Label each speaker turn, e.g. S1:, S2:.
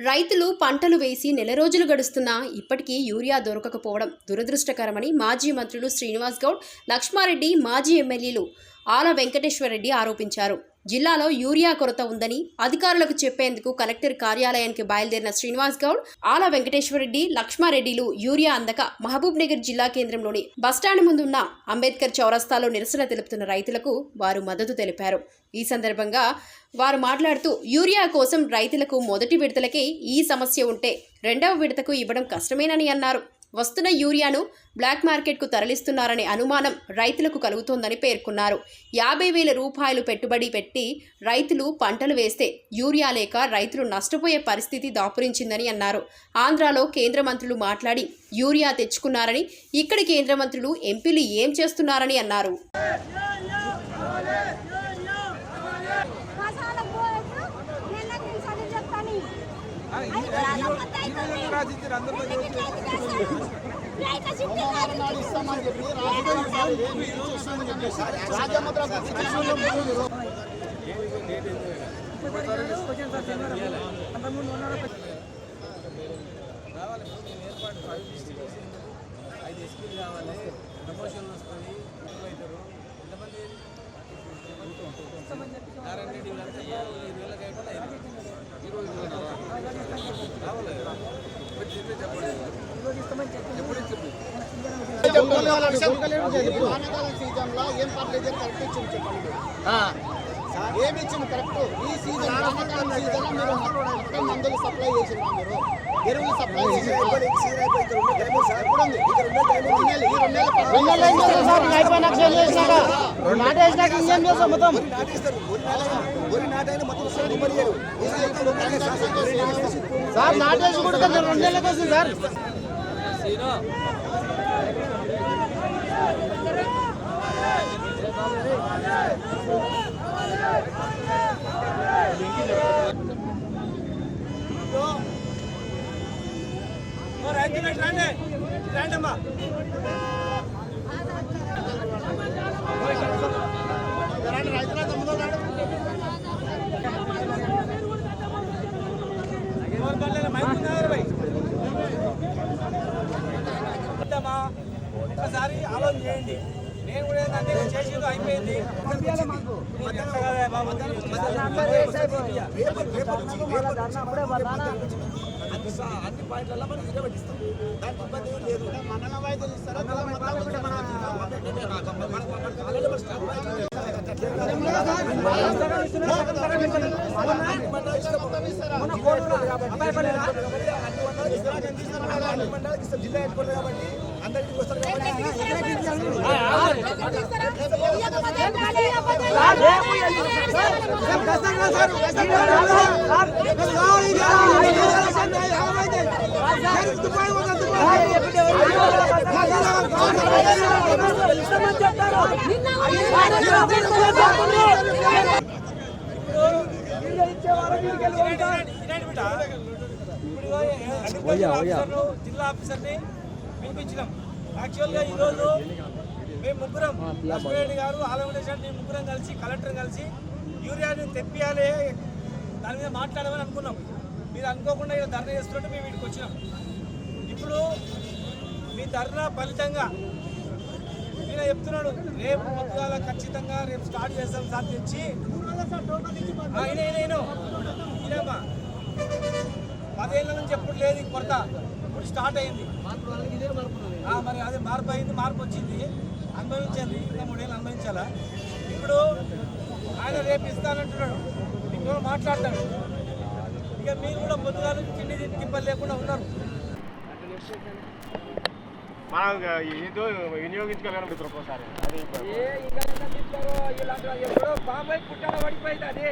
S1: రైతులు పంటలు వేసి నెల రోజులు గడుస్తున్నా ఇప్పటికీ యూరియా దొరకకపోవడం దురదృష్టకరమని మాజీ మంత్రులు శ్రీనివాస్ గౌడ్ లక్ష్మారెడ్డి మాజీ ఎమ్మెల్యేలు ఆల వెంకటేశ్వరరెడ్డి ఆరోపించారు. జిల్లాలో యూరియా కొరత ఉందని అధికారులకు చెప్పేందుకు కలెక్టర్ కార్యాలయానికి బయలుదేరిన శ్రీనివాస్ గౌడ్ ఆల వెంకటేశ్వరరెడ్డి లక్ష్మారెడ్డిలు యూరియా అందక మహబూబ్ నగర్ జిల్లా కేంద్రంలోని బస్టాండ్ ముందున్న అంబేద్కర్ చౌరస్తాలో నిరసన తెలుపుతున్న రైతులకు వారు మద్దతు తెలిపారు. ఈ సందర్భంగా వారు మాట్లాడుతూ యూరియా కోసం రైతులకు మొదటి విడతలకే ఈ సమస్య ఉంటే రెండవ విడతకు ఇవ్వడం కష్టమేనని అన్నారు. వస్తున్న యూరియాను బ్లాక్ మార్కెట్కు తరలిస్తున్నారనే అనుమానం రైతులకు కలుగుతోందని పేర్కొన్నారు. యాభై వేల రూపాయలు పెట్టుబడి పెట్టి రైతులు పంటలు వేస్తే యూరియా లేక రైతులు నష్టపోయే పరిస్థితి దాపురించిందని అన్నారు. ఆంధ్రాలో కేంద్ర మంత్రులు మాట్లాడి యూరియా తెచ్చుకున్నారని ఇక్కడి కేంద్ర మంత్రులు ఎంపీలు ఏం చేస్తున్నారని అన్నారు.
S2: చదివి చెప్తాను ఐదు వేల
S3: ఎస్పీలు కావాలి ప్రమోషన్లు వస్తుంది ఎక్కువ ఎంతమంది నారాయణ రెడ్డి వీళ్ళంతా ఇరవై వేలకు అయిపోతే రావాలి.
S4: వానాకాలం సీజన్లో ఏం పర్లేదు కరెక్ట్ ఇచ్చింది చెప్పండి. ఏమి ఇచ్చింది కరెక్ట్ ఈ సీజన్ వానాకాలం సీజన్లో మీరు మొత్తం మందులు సప్లై చేసింది మీరు ఎరువులు సప్లై చేసి ఎప్పుడు ఉంది ఈ రెండు నెలలు
S5: నాటేసినాక ఇంకేం చేస్తాం మొత్తం? సార్ నాటేసి కూడా రెండు నెలలకు వస్తుంది సార్.
S3: రైతు రండి ఒక్కసారి ఆలోచన చేయండి నేను కూడా ఏంటంటే నేను చేసేది అయిపోయింది. అన్ని పాయింట్లలో మనం ఇదే పెట్టిస్తాం దానికి ఇబ్బంది ఏం లేదు
S4: మండల వైద్యులు ఇస్తారా జిల్లా మొత్తం
S3: కాబట్టి అందరికీ వస్తారు కాబట్టి జిల్లా ఆఫీసర్ని పిలిపించినాం యాక్చువల్గా ఈరోజు మేము ముగ్గురం లక్ష్మీరెడ్డి గారు ఆలమేశ్వర నేను ముగ్గురం కలిసి కలెక్టర్ కలిసి యూరియాని తెప్పియాలి దాని మీద మాట్లాడమని అనుకున్నాం మీరు అనుకోకుండా ఇక్కడ ధర్నా చేస్తుంటే మేము వీటికి వచ్చినాం. ఇప్పుడు మీ ధర్నా ఫలితంగా ఈయన చెప్తున్నాడు రేపు పొద్దుగాల ఖచ్చితంగా రేపు స్టార్ట్ చేస్తాం సార్ తెచ్చి. నేను ఈయన పదేళ్ళ నుంచి ఎప్పుడు లేదు కొరత. ఇప్పుడు స్టార్ట్ అయింది. మరి అదే మార్పు అయింది మార్పు వచ్చింది. అనుభవించండి ఇంకా మూడేళ్ళు అనుభవించాలా? ఇప్పుడు ఆయన రేపు ఇస్తానంటున్నాడు. ఇంకో మాట్లాడతాడు ఇక మీరు కూడా పొద్దుగాల తిండి తిప్పలు లేకుండా ఉన్నారు.
S6: మనం ఏదో వినియోగించుకోగలం
S3: తింటారో ఇలాంటి ఎప్పుడో బాబాయ్ పుట్టాల పడిపోయింది అది.